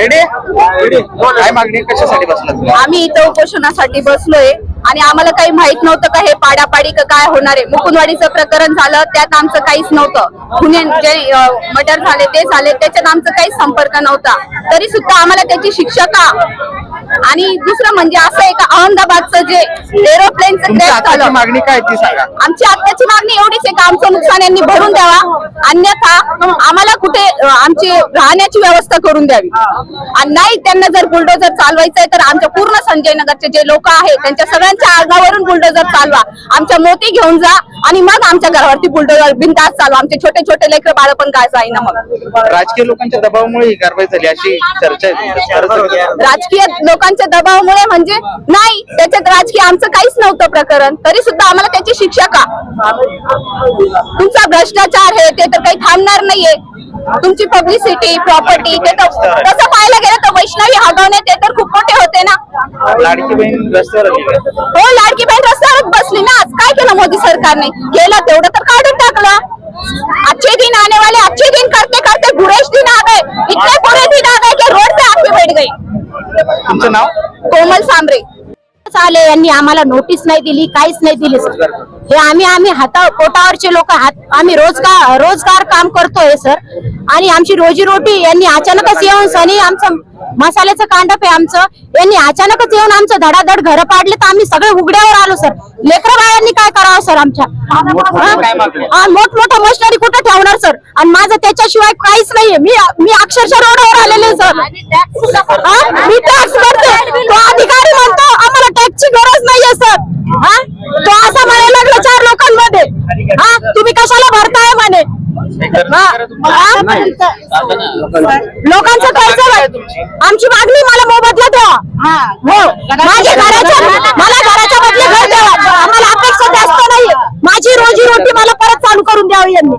Ready काय मागणी? कशासाठी बसला तुम्ही? आम्ही इथं उपोषणासाठी बसलोय. आणि आम्हाला काही माहीत नव्हतं का हे पाडापाडी का काय होणार आहे. मुकुंदवाडीचं प्रकरण झालं त्यात आमचं काहीच नव्हतं. पुणे जे मर्डर झाले ते झाले त्याच्यात आमचं काहीच संपर्क नव्हता. तरी सुद्धा आम्हाला त्याची शिक्षा का? आणि दुसरं म्हणजे असं आहे का अहमदाबादचं जे एरोप्लेनचं क्रॅश झालं मागणी काय ती सांगा. आमची आत्ताची मागणी एवढीच आहे का आमचं नुकसान यांनी भरून द्यावा? अन्यथा आम्हाला कुठे आमची राहण्याची व्यवस्था करून द्यावी. आणि नाही त्यांना जर बुलडोजर चालवायचंय तर आमच्या पूर्ण संजय नगरचे जे लोक आहेत त्यांच्या सगळ्यांच्या आगावरून बुलडोजर चालवा. आमच्या मोती घेऊन जा आणि मग आमच्या घरावरती बुलडोजर बिनतास चालवा. आमचे छोटे छोटे लेकर बाळ पण काय जाईना मग. राजकीय लोकांच्या दबावामुळे ही कारवाई झाली अशी चर्चा आहे? राजकीय लोकांच्या दबावामुळे म्हणजे नाही त्याच्यात राजकीय आमचं काहीच नव्हतं प्रकरण. तरी सुद्धा आम्हाला त्याची शिक्षा का? तुमचा भ्रष्टाचार आहे ते तर काही थांबणार नाहीये. तुमची पब्लिसिटी प्रॉपर्टी ते तर तसं पाहायला गेलं तर वैष्णवी हगवणे ते तर लाडकी बहीण रस्त्यावर आली का? हो लाडकी बहीण रस्त्यावर बसली ना. आज काय केलं मोदी सरकारने? गेलं तेवढं तर काढून टाकलं. अच्छे दिन आने वाले अच्छे दिन करते करते बुरेश दिन आ गए इतने बुरे दिन आ गए कि रोड पे आके बैठ गई. तुमचं नाव? कोमल सांबरे. आले यांनी आम्हाला नोटीस नाही दिली काहीच नाही दिली. सर हे आम्ही आम्ही हाता पोटावरचे लोक हात आम्ही रोजगार रोजगार काम करतोय सर आणि आमची रोजीरोटी यांनी अचानकच येऊन सनी आमचं मसाल्याचं कांडप आहे आमचं यांनी अचानकच येऊन आमचं धडाधड घर पाडले तर आम्ही सगळे उघड्यावर आलो सर लेकरं बाळांनी काय करावं सर आमच्या? मोठमोठं काय मागणी? हा, मोठमोठं मशिनरी कुठं ठेवणार सर आणि माझं त्याच्याशिवाय काहीच नाहीये. मी मी अक्षरशः रोडवर आलेले सर? मी टॅक्स भरते तो अधिकारी म्हणतो आम्हाला टॅक्सची गरज नाहीये सर हा तो असं म्हणायला लागला चार लोकांमध्ये हा तुम्ही कशाला भरताय म्हणे हा? हा? लोकांचं कर्ज आमची मागणी मला मोबदला द्यावा हो. माझ्या घराच्या मला घराच्या बदले घर द्यावा आम्हाला अपेक्षा जास्त नाहीये माझी रोजी रोटी मला परत चालू करून द्यावी यांनी.